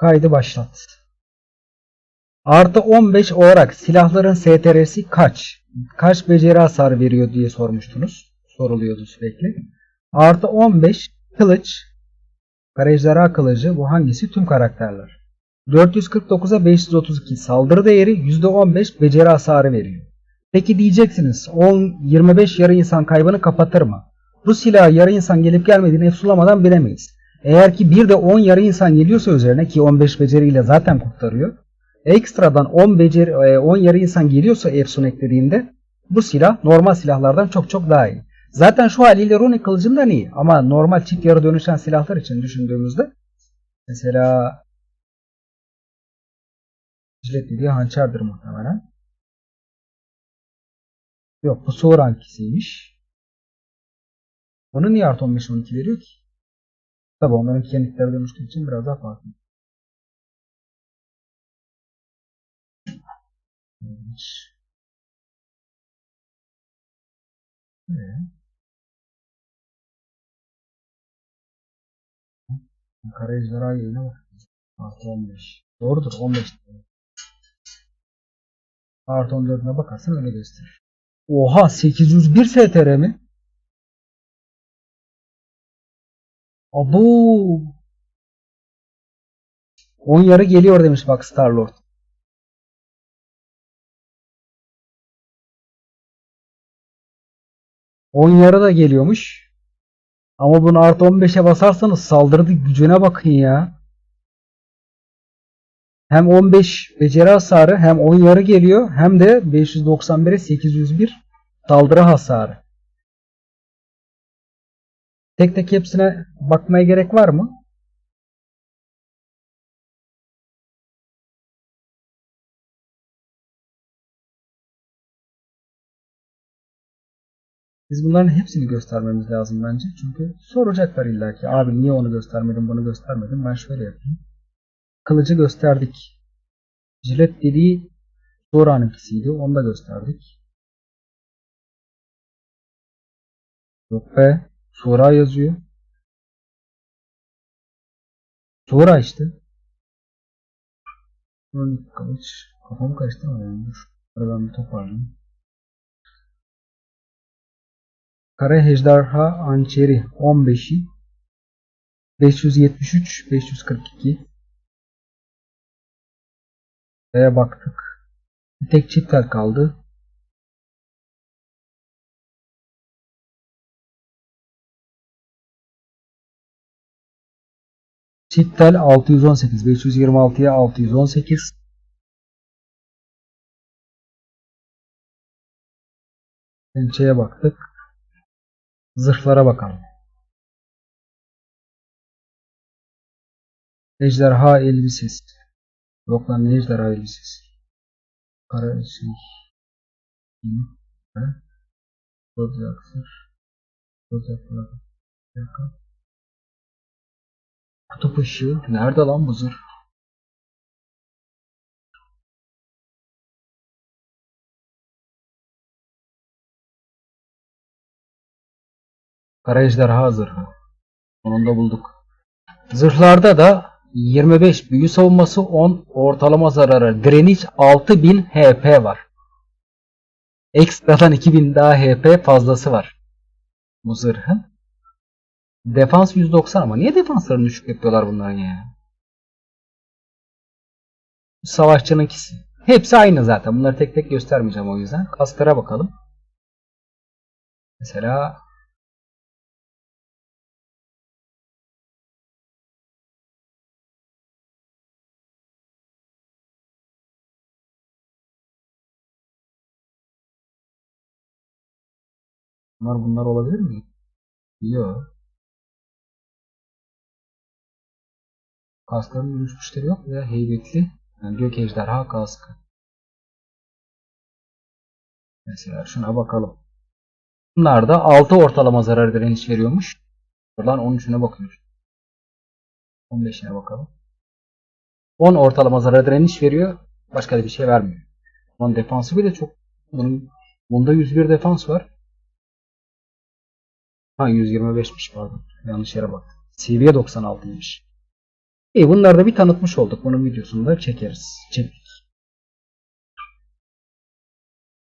Kaydı başlat. Artı 15 olarak silahların STR'si kaç? Kaç beceri hasar veriyor diye sormuştunuz. Soruluyordu sürekli. Artı 15 kılıç. Karajlara kılıcı. Bu hangisi? Tüm karakterler. 449'a 532 saldırı değeri %15 beceri hasarı veriyor. Peki diyeceksiniz 10-25 yarı insan kaybını kapatır mı? Bu silahı yarı insan gelip gelmediğini efsulamadan bilemeyiz. Eğer ki bir de 10 yarı insan geliyorsa üzerine ki 15 beceriyle zaten kurtarıyor. Ekstradan 10 beceri e, 10 yarı insan geliyorsa Efsun eklediğinde bu silah normal silahlardan çok çok daha iyi. Zaten şu haliyle Runic kılıcından iyi ama normal çift yarı dönüşen silahlar için düşündüğümüzde mesela jilet dediği hançerdir muhtemelen. Yok bu soğur hangisiymiş. Bunu niye artı 15 12 veriyor ki? Tabi onların kemikleri dönüştüğü için biraz daha farklı. Hiç. Ne? Kara ejderha yayına bak. Artı 15. Doğrudur 15. Artı 14'üne bakarsan öyle gösterir. Oha 801 STR mi? Abo. 10 yarı geliyor demiş bak Starlord. On yarı da geliyormuş. Ama bunu artı 15'e basarsanız saldırı gücüne bakın ya. Hem 15 beceri hasarı hem 10 yarı geliyor hem de 591'e 801 saldırı hasarı. Tek tek hepsine bakmaya gerek var mı? Biz bunların hepsini göstermemiz lazım bence. Çünkü soracaklar illaki. Abi niye onu göstermedin, bunu göstermedin? Ben şöyle yapayım. Kılıcı gösterdik. Jilet dediği Dora'nınkisiydi. Onu da gösterdik. Yok be. Sura yazıyor. Sura işte. Kronik kılıç. Kafam karıştı ama yani dur. Ben bir toparlayayım. Kara Ejderha Hançeri 15'i 573 542 Buraya baktık. Bir tek çift tel kaldı. Çift tel 618 526'ya 618 Pençeye baktık. Zırhlara bakalım. Ejderha elbisesi. Yok lan ne ejderha elbisesi. Kara şey. Yeni. Ha? Rozaksır. Rozaksır. Kutup ışığı. Nerede lan bu zırh? Kara ejderha zırhı. Sonunda bulduk. Zırhlarda da 25 büyü savunması 10 ortalama zararı direniş 6000 HP var. Ekstradan 2000 daha HP fazlası var. Bu zırhın. Defans 190 ama niye defanslarını düşük yapıyorlar bunların ya? Savaşçınınkisi. Hepsi aynı zaten. Bunları tek tek göstermeyeceğim o yüzden. Kasklara bakalım. Mesela Bunlar bunlar olabilir mi? Yok. Kaskların dönüşmüşleri yok veya heybetli yani gök ejderha kaskı. Mesela şuna bakalım. Bunlar da 6 ortalama zarar direniş veriyormuş. Buradan 13'üne bakıyoruz. 15'ine bakalım. 10 ortalama zarar direniş veriyor. Başka da bir şey vermiyor. Bunun defansı bile çok. Bunun, bunda 101 defans var. Ha 125'miş pardon. Yanlış yere bak. CV 96'ymış. İyi bunları da bir tanıtmış olduk. Bunun videosunu da çekeriz. Çek,